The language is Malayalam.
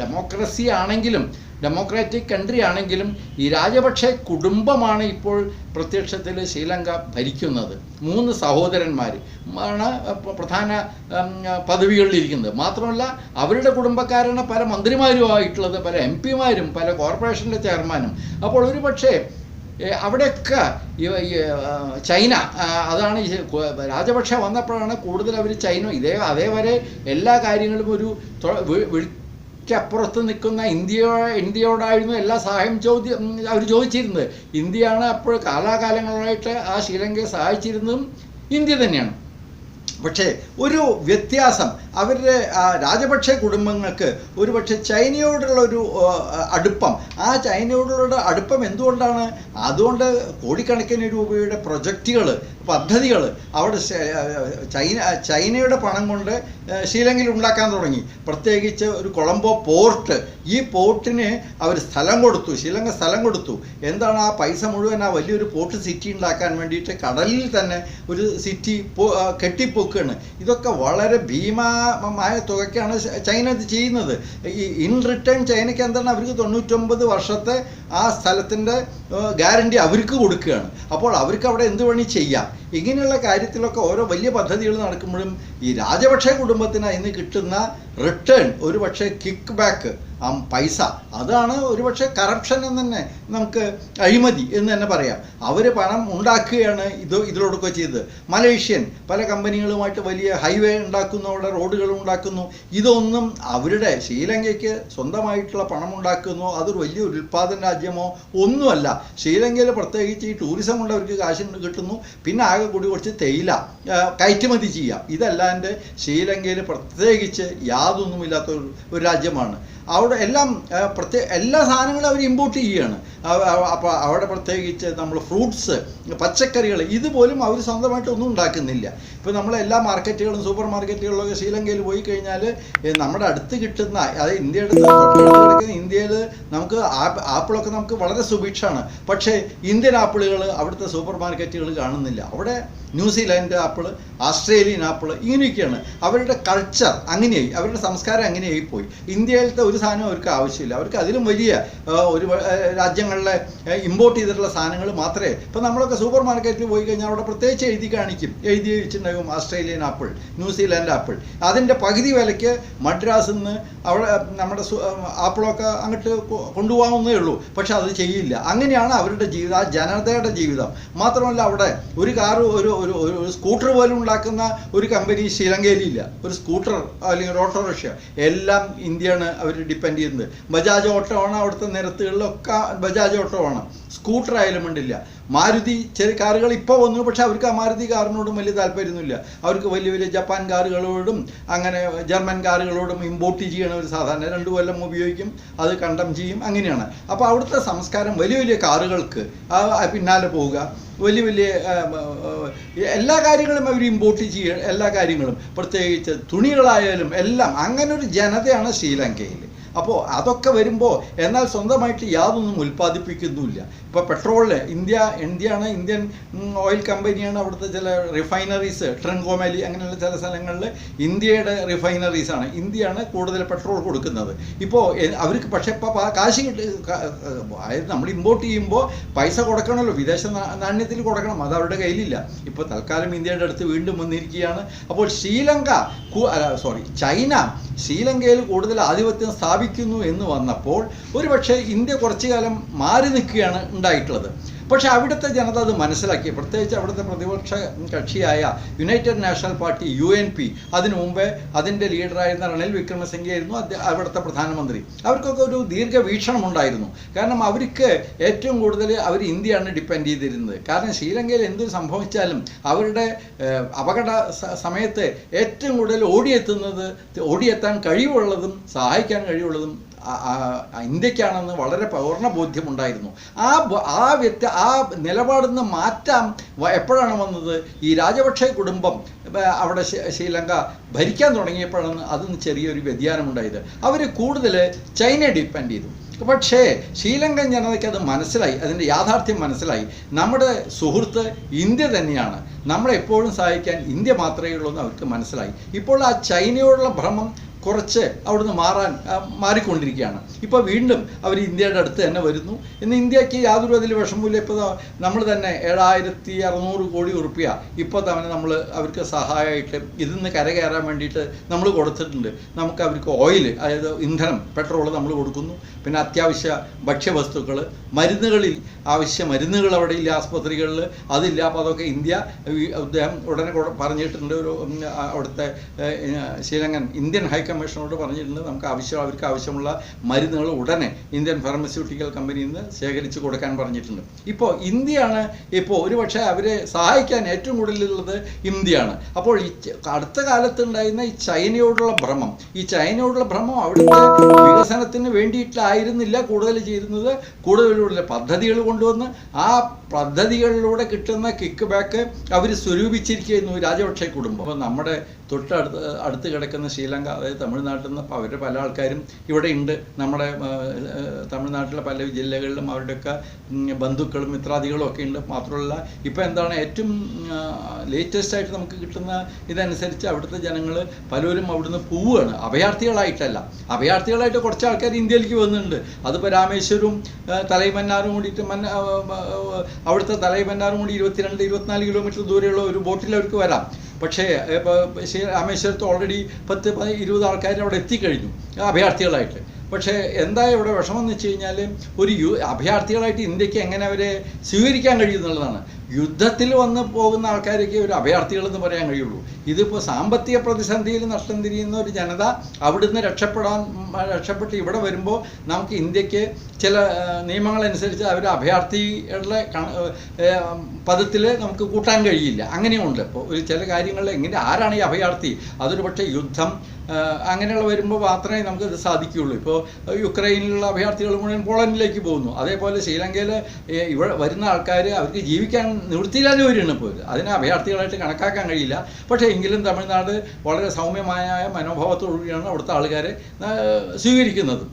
ഡെമോക്രസി ആണെങ്കിലും ഡെമോക്രാറ്റിക് കൺട്രി ആണെങ്കിലും ഈ രാജപക്ഷെ കുടുംബമാണ് ഇപ്പോൾ പ്രത്യക്ഷത്തിൽ ശ്രീലങ്ക ഭരിക്കുന്നത്. മൂന്ന് സഹോദരന്മാർ ആണ് പ്രധാന പദവികളിലിരിക്കുന്നത് മാത്രമല്ല അവരുടെ കുടുംബക്കാരാണ് പല മന്ത്രിമാരുമായിട്ടുള്ളത് പല എം പിമാരും പല കോർപ്പറേഷന്റെ ചെയർമാനും. അപ്പോൾ ഒരു പക്ഷേ അവിടെയൊക്കെ ചൈന അതാണ് രാജപക്ഷ വന്നപ്പോഴാണ് കൂടുതൽ അവർ ചൈന ഇതേ അതേവരെ എല്ലാ കാര്യങ്ങളും ഒരു തൊ- വി- വിളിക്കപ്പുറത്ത് നിൽക്കുന്ന ഇന്ത്യ ഇന്ത്യയോടായിരുന്നു എല്ലാ സഹായം ചോദ്യം അവർ ചോദിച്ചിരുന്നത്. ഇന്ത്യയാണ് അപ്പോൾ കാലാകാലങ്ങളായിട്ട് ആ ശ്രീലങ്കയെ സഹായിച്ചിരുന്നതും ഇന്ത്യ തന്നെയാണ്. പക്ഷേ ഒരു വ്യത്യാസം. അവരുടെ രാജപക്ഷ കുടുംബങ്ങൾക്ക് ഒരു പക്ഷേ ചൈനയോടുള്ള ഒരു അടുപ്പം. ആ ചൈനയോടുള്ള അടുപ്പം എന്തുകൊണ്ടാണ്? അതുകൊണ്ട് കോടിക്കണക്കിന് രൂപയുടെ പ്രൊജക്റ്റുകൾ പദ്ധതികൾ അവിടെ ചൈന ചൈനയുടെ പണം കൊണ്ട് ശ്രീലങ്കയിൽ ഉണ്ടാക്കാൻ തുടങ്ങി. പ്രത്യേകിച്ച് ഒരു കൊളംബോ പോർട്ട് ഈ പോർട്ടിന് അവർ സ്ഥലം കൊടുത്തു ശ്രീലങ്ക സ്ഥലം കൊടുത്തു. എന്താണ് ആ പൈസ മുഴുവൻ ആ വലിയൊരു പോർട്ട് സിറ്റി ഉണ്ടാക്കാൻ വേണ്ടിയിട്ട് കടലിൽ തന്നെ ഒരു സിറ്റി കെട്ടിപ്പൊക്കുകയാണ് ഇതൊക്കെ വളരെ ഭീമമായ തുകയ്ക്കാണ് ചൈന ചെയ്യുന്നത്. ഈ ഇൻ റിട്ടേൺ ചൈനയ്ക്ക് എന്താണ് അവർക്ക് തൊണ്ണൂറ്റൊമ്പത് വർഷത്തെ ആ സ്ഥലത്തിന്റെ ഗ്യാരണ്ടി അവർക്ക് കൊടുക്കുകയാണ്. അപ്പോൾ അവർക്ക് അവിടെ എന്ത് വേണി ചെയ്യാം. ഇങ്ങനെയുള്ള കാര്യത്തിലൊക്കെ ഓരോ വലിയ പദ്ധതികൾ നടക്കുമ്പോഴും ഈ രാജപക്ഷെ കുടുംബത്തിന് ഇന്ന് കിട്ടുന്ന റിട്ടേൺ ഒരു പക്ഷേ കിക്ക് ബാക്ക് ആ പൈസ. അതാണ് ഒരുപക്ഷെ കറപ്ഷൻ എന്ന് തന്നെ നമുക്ക് അഴിമതി എന്ന് തന്നെ പറയാം. അവർ പണം ഉണ്ടാക്കുകയാണ് ഇത് ഇതിലൂടെ ചെയ്തത്. മലേഷ്യൻ പല കമ്പനികളുമായിട്ട് വലിയ ഹൈവേ ഉണ്ടാക്കുന്നു അവിടെ റോഡുകൾ ഉണ്ടാക്കുന്നു. ഇതൊന്നും അവരുടെ ശ്രീലങ്കയ്ക്ക് സ്വന്തമായിട്ടുള്ള പണം ഉണ്ടാക്കുന്നു അതൊരു വലിയ ഉൽപ്പാദന രാജ്യമോ ഒന്നുമല്ല. ശ്രീലങ്കയിൽ പ്രത്യേകിച്ച് ഈ ടൂറിസം കൊണ്ടവർക്ക് കാശ് കിട്ടുന്നു. പിന്നെ ആകെ കൂടി കുറച്ച് തേയില കയറ്റുമതി ചെയ്യാം. ഇതല്ലാണ്ട് ശ്രീലങ്കയിൽ പ്രത്യേകിച്ച് യാതൊന്നുമില്ലാത്ത ഒരു രാജ്യമാണ്. അവിടെ എല്ലാം പ്രത്യേക എല്ലാ സാധനങ്ങളും അവർ ഇമ്പോർട്ട് ചെയ്യുകയാണ്. അപ്പോൾ അവിടെ പ്രത്യേകിച്ച് നമ്മൾ ഫ്രൂട്ട്സ് പച്ചക്കറികൾ ഇതുപോലും അവർ സ്വന്തമായിട്ട് ഒന്നും ഉണ്ടാക്കുന്നില്ല. ഇപ്പോൾ നമ്മൾ എല്ലാ മാർക്കറ്റുകളും സൂപ്പർ മാർക്കറ്റുകളിലൊക്കെ ശ്രീലങ്കയിൽ പോയി കഴിഞ്ഞാൽ നമ്മുടെ അടുത്ത് കിട്ടുന്ന അതായത് ഇന്ത്യയുടെ കിടക്കുന്ന ഇന്ത്യയിൽ നമുക്ക് ആപ്പ് ആപ്പിളൊക്കെ നമുക്ക് വളരെ സുഭിക്ഷമാണ് പക്ഷേ ഇന്ത്യൻ ആപ്പിളുകൾ അവിടുത്തെ സൂപ്പർ മാർക്കറ്റുകൾ കാണുന്നില്ല. അവിടെ ന്യൂസിലാൻഡ് ആപ്പിൾ ആസ്ട്രേലിയൻ ആപ്പിൾ ഇങ്ങനെയൊക്കെയാണ്. അവരുടെ കൾച്ചർ അങ്ങനെയായി. അവരുടെ സംസ്കാരം അങ്ങനെയായി പോയി. ഇന്ത്യയിലത്തെ ഒരു സാധനം അവർക്ക് ആവശ്യമില്ല. അവർക്ക് അതിലും വലിയ ഒരു രാജ്യങ്ങളിലെ ഇമ്പോർട്ട് ചെയ്തിട്ടുള്ള സാധനങ്ങൾ മാത്രമേ. ഇപ്പം നമ്മളൊക്കെ സൂപ്പർ മാർക്കറ്റിൽ പോയി കഴിഞ്ഞാൽ അവിടെ പ്രത്യേകിച്ച് എഴുതി കാണിക്കും. എഴുതി വെച്ചിട്ടുണ്ടാകും Australian apple New Zealand apple. അതിന്റെ പകുതി വിലയ്ക്ക് മദ്രാസിൽ നിന്ന് അവിടെ നമ്മുടെ ആപ്പിളൊക്കെ അങ്ങോട്ട് കൊണ്ടുപോകാവുന്നേ ഉള്ളൂ. പക്ഷെ അത് ചെയ്യില്ല. അങ്ങനെയാണ് അവരുടെ ജീവിതം ആ ജനതയുടെ ജീവിതം. മാത്രമല്ല അവിടെ ഒരു കാറ് ഒരു ഒരു ഒരു സ്കൂട്ടർ പോലും ഉണ്ടാക്കുന്ന ഒരു കമ്പനി ശ്രീലങ്കയിലില്ല. ഒരു സ്കൂട്ടർ അല്ലെങ്കിൽ ഓട്ടോ ഓട്ടോറിക്ഷ. എല്ലാം ഇന്ത്യയാണ് അവർ ഡിപ്പെൻഡ് ചെയ്യുന്നത്. ബജാജ് ഓട്ടോ ആണ് അവിടുത്തെ നിരത്തുകളിലൊക്കെ ബജാജ് ഓട്ടോ ആണ്. സ്കൂട്ടർ ആയാലും ഉണ്ടില്ല. മാരുതി ചെറിയ കാറുകൾ ഇപ്പോൾ വന്നു പക്ഷെ അവർക്ക് ആ മാരുതി കാറിനോടും വലിയ താല്പര്യമൊന്നുമില്ല. അവർക്ക് വലിയ വലിയ ജപ്പാൻ കാറുകളോടും അങ്ങനെ ജർമ്മൻ കാറുകളോടും ഇമ്പോർട്ട് ചെയ്യണ ഒരു സാധാരണ രണ്ടു കൊല്ലം ഉപയോഗിക്കും അത് കണ്ടം ചെയ്യും അങ്ങനെയാണ്. അപ്പോൾ അവിടുത്തെ സംസ്കാരം വലിയ വലിയ കാറുകൾക്ക് പിന്നാലെ പോവുക. വലിയ വലിയ എല്ലാ കാര്യങ്ങളും അവർ ഇമ്പോർട്ട് ചെയ്യുക എല്ലാ കാര്യങ്ങളും. പ്രത്യേകിച്ച് തുണികളായാലും എല്ലാം അങ്ങനെ ഒരു ജനതയാണ് ശ്രീലങ്കയിൽ അപ്പോൾ അതൊക്കെ വരുമ്പോൾ എന്നാൽ സ്വന്തമായിട്ട് യാതൊന്നും ഉൽപ്പാദിപ്പിക്കുന്നുമില്ല. ഇപ്പോൾ പെട്രോളിന് ഇന്ത്യ ഇന്ത്യയാണ് ഇന്ത്യൻ ഓയിൽ കമ്പനിയാണ് അവിടുത്തെ ചില റിഫൈനറീസ് ട്രങ്കോമാലി അങ്ങനെയുള്ള ചില സ്ഥലങ്ങളിൽ ഇന്ത്യയുടെ റിഫൈനറീസാണ്. ഇന്ത്യയാണ് കൂടുതൽ പെട്രോൾ കൊടുക്കുന്നത്. ഇപ്പോൾ അവർക്ക് പക്ഷേ ഇപ്പോൾ കാശ് കിട്ടി അതായത് നമ്മൾ ഇമ്പോർട്ട് ചെയ്യുമ്പോൾ പൈസ കൊടുക്കണമല്ലോ വിദേശ നാണ്യത്തിൽ കൊടുക്കണം. അത് അവരുടെ കയ്യിലില്ല. ഇപ്പോൾ തൽക്കാലം ഇന്ത്യയുടെ അടുത്ത് വീണ്ടും വന്നിരിക്കുകയാണ്. അപ്പോൾ ശ്രീലങ്ക സോറി ചൈന ശ്രീലങ്കയിൽ കൂടുതൽ ആധിപത്യം സ്ഥാപിക്കുന്നു എന്ന് വന്നപ്പോൾ ഒരുപക്ഷെ ഇന്ത്യ കുറച്ചു കാലം മാറി നിൽക്കുകയാണ് ഉണ്ടായിട്ടുള്ളത്. പക്ഷേ അവിടുത്തെ ജനത അത് മനസ്സിലാക്കി. പ്രത്യേകിച്ച് അവിടുത്തെ പ്രതിപക്ഷ കക്ഷിയായ United National Party U N P അതിനു മുമ്പേ അതിന്റെ ലീഡറായിരുന്ന റണിൽ വിക്രമസിംഗെ ആയിരുന്നു അദ്ദേഹം അവിടുത്തെ പ്രധാനമന്ത്രി. അവർക്കൊക്കെ ഒരു ദീർഘവീക്ഷണം ഉണ്ടായിരുന്നു കാരണം അവർക്ക് ഏറ്റവും കൂടുതൽ അവർ ഇന്ത്യയാണ് ഡിപ്പെൻഡ് ചെയ്തിരുന്നത്. കാരണം ശ്രീലങ്കയിൽ എന്ത് സംഭവിച്ചാലും അവരുടെ അപകട സമയത്ത് ഏറ്റവും കൂടുതൽ ഓടിയെത്തുന്നത് ഓടിയെത്താൻ കഴിവുള്ളതും സഹായിക്കാൻ കഴിവുള്ളതും ഇന്ത്യക്കാണെന്ന് വളരെ പൂർണ ബോധ്യമുണ്ടായിരുന്നു ആ ആ വ്യക്തി ആ നിലപാടിൽ നിന്ന് മാറ്റാം എപ്പോഴാണ് വന്നത്? ഈ രാജപക്ഷെ കുടുംബം അവിടെ ശ്രീലങ്ക ഭരിക്കാൻ തുടങ്ങിയപ്പോഴാണ് അതിന് ചെറിയൊരു വ്യതിയാനമുണ്ടായത്. അവർ കൂടുതൽ ചൈനയെ ഡിപ്പെൻഡ് ചെയ്തു. പക്ഷേ ശ്രീലങ്കൻ ജനതയ്ക്ക് അത് മനസ്സിലായി. അതിന്റെ യാഥാർത്ഥ്യം മനസ്സിലായി. നമ്മുടെ സുഹൃത്ത് ഇന്ത്യ തന്നെയാണ്. നമ്മളെപ്പോഴും സഹായിക്കാൻ ഇന്ത്യ മാത്രമേ ഉള്ളൂ എന്ന് അവർക്ക് മനസ്സിലായി. ഇപ്പോൾ ആ ചൈനയോടുള്ള ഭ്രമം കുറച്ച് അവിടുന്ന് മാറാൻ മാറിക്കൊണ്ടിരിക്കുകയാണ്. ഇപ്പോൾ വീണ്ടും അവർ ഇന്ത്യയുടെ അടുത്ത് തന്നെ വരുന്നു. ഇന്ന് ഇന്ത്യയ്ക്ക് യാതൊരു അതിൽ വിഷമമില്ല ഇപ്പോൾ നമ്മൾ തന്നെ ഏഴായിരത്തി അറുന്നൂറ് കോടി ഉറുപ്പ്യ ഇപ്പോൾ തന്നെ നമ്മൾ അവർക്ക് സഹായമായിട്ട് ഇതിൽ നിന്ന് കരകയറാൻ വേണ്ടിയിട്ട് നമ്മൾ കൊടുത്തിട്ടുണ്ട്. നമുക്ക് അവർക്ക് ഓയിൽ അതായത് ഇന്ധനം പെട്രോൾ നമ്മൾ കൊടുക്കുന്നു. പിന്നെ അത്യാവശ്യ ഭക്ഷ്യവസ്തുക്കൾ മരുന്നുകളിൽ ആവശ്യ മരുന്നുകൾ അവിടെ ഇല്ല ആസ്പത്രികളിൽ അതില്ല. അപ്പോൾ അതൊക്കെ ഇന്ത്യ അദ്ദേഹം ഉടനെ പറഞ്ഞിട്ടുണ്ട് ഒരു അവിടുത്തെ ശ്രീലങ്കൻ ഇന്ത്യൻ ഹൈക്കമ്മീഷനോട് പറഞ്ഞിട്ടുണ്ട് നമുക്ക് ആവശ്യം അവർക്ക് ആവശ്യമുള്ള മരുന്നുകൾ ഉടനെ ഇന്ത്യൻ ഫാർമസ്യൂട്ടിക്കൽ കമ്പനിയിൽ നിന്ന് ശേഖരിച്ച് കൊടുക്കാൻ പറഞ്ഞിട്ടുണ്ട്. ഇപ്പോൾ ഇന്ത്യയാണ് ഇപ്പോൾ ഒരുപക്ഷെ അവരെ സഹായിക്കാൻ ഏറ്റവും കൂടുതലുള്ളത് ഇന്ത്യയാണ്. അപ്പോൾ ഈ അടുത്ത കാലത്തുണ്ടായിരുന്ന ഈ ചൈനയോടുള്ള ഭ്രമം ഈ ചൈനയോടുള്ള ഭ്രമം അവിടുത്തെ വികസനത്തിന് വേണ്ടിയിട്ടായിരുന്നില്ല കൂടുതൽ ചെയ്യുന്നത് കൂടുതലുള്ള പദ്ധതികൾ കൊണ്ടുവന്ന് ആ പദ്ധതികളിലൂടെ കിട്ടുന്ന കിക്ക് ബാക്ക് അവർ സ്വരൂപിച്ചിരിക്കുന്നു രാജപക്ഷെ കുടുംബം. അപ്പോൾ നമ്മുടെ തൊട്ടടുത്ത് അടുത്ത് കിടക്കുന്ന ശ്രീലങ്ക അതായത് തമിഴ്നാട്ടിൽ നിന്ന് അവരുടെ പല ആൾക്കാരും ഇവിടെ ഉണ്ട്. നമ്മുടെ തമിഴ്നാട്ടിലെ പല ജില്ലകളിലും അവരുടെയൊക്കെ ബന്ധുക്കളും മിത്രാദികളും ഒക്കെ ഉണ്ട്. മാത്രമല്ല ഇപ്പോൾ എന്താണ് ഏറ്റവും ലേറ്റസ്റ്റ് ആയിട്ട് നമുക്ക് കിട്ടുന്ന ഇതനുസരിച്ച് അവിടുത്തെ ജനങ്ങൾ പലരും അവിടുന്ന് പോവുകയാണ്. അഭയാർത്ഥികളായിട്ടല്ല. അഭയാർത്ഥികളായിട്ട് കുറച്ച് ആൾക്കാർ ഇന്ത്യയിലേക്ക് വന്നിട്ടുണ്ട്. അതിപ്പോൾ രാമേശ്വരവും തലൈമന്നാറും കൂടിയിട്ട് മന്ന അവിടുത്തെ തലൈമന്നാറും കൂടി ഇരുപത്തിരണ്ട് ഇരുപത്തിനാല് കിലോമീറ്റർ ദൂരെയുള്ള ഒരു ബോട്ടിൽ അവർക്ക് വരാം. പക്ഷേ രാമേശ്വരത്ത് ഓൾറെഡി പത്ത് പതി- ഇരുപത് ആൾക്കാർ അവിടെ എത്തിക്കഴിഞ്ഞു അഭയാർത്ഥികളായിട്ട്. പക്ഷേ എന്താ ഇവിടെ വിഷമം എന്ന് വെച്ച് കഴിഞ്ഞാൽ ഒരു യു അഭയാർത്ഥികളായിട്ട് ഇന്ത്യയ്ക്ക് എങ്ങനെ അവരെ സ്വീകരിക്കാൻ കഴിയും എന്നുള്ളതാണ്. യുദ്ധത്തിൽ വന്ന് പോകുന്ന ആൾക്കാരൊക്കെ ഒരു അഭയാർത്ഥികളെന്ന് പറയാൻ കഴിയുള്ളൂ. ഇതിപ്പോൾ സാമ്പത്തിക പ്രതിസന്ധിയിൽ നഷ്ടം തിരിയുന്ന ഒരു ജനത അവിടുന്ന് രക്ഷപ്പെടാൻ രക്ഷപ്പെട്ട് ഇവിടെ വരുമ്പോൾ നമുക്ക് ഇന്ത്യയ്ക്ക് ചില നിയമങ്ങളനുസരിച്ച് അവർ അഭയാർത്ഥികളുടെ പദത്തിൽ നമുക്ക് കൂട്ടാൻ കഴിയില്ല. അങ്ങനെയുണ്ട്. ഇപ്പോൾ ഒരു ചില കാര്യങ്ങളിൽ എങ്ങനെ ആരാണ് ഈ അഭയാർത്ഥി? അതൊരു പക്ഷേ യുദ്ധം അങ്ങനെയുള്ള വരുമ്പോൾ മാത്രമേ നമുക്ക് ഇത് സാധിക്കുകയുള്ളൂ. ഇപ്പോൾ യുക്രൈനിലുള്ള അഭയാർത്ഥികൾ മുഴുവൻ പോളണ്ടിലേക്ക് പോകുന്നു. അതേപോലെ ശ്രീലങ്കയിൽ ഇവിടെ വരുന്ന ആൾക്കാർ അവർക്ക് ജീവിക്കാൻ നിവൃത്തിയില്ലാതെ വരികയാണ് ഇപ്പോൾ അതിനെ അഭയാർത്ഥികളായിട്ട് കണക്കാക്കാൻ കഴിയില്ല. പക്ഷേ എങ്കിലും തമിഴ്നാട് വളരെ സൗമ്യമായ മനോഭാവത്തോടുകൂടിയാണ് അവിടുത്തെ ആൾക്കാരെ സ്വീകരിക്കുന്നത്.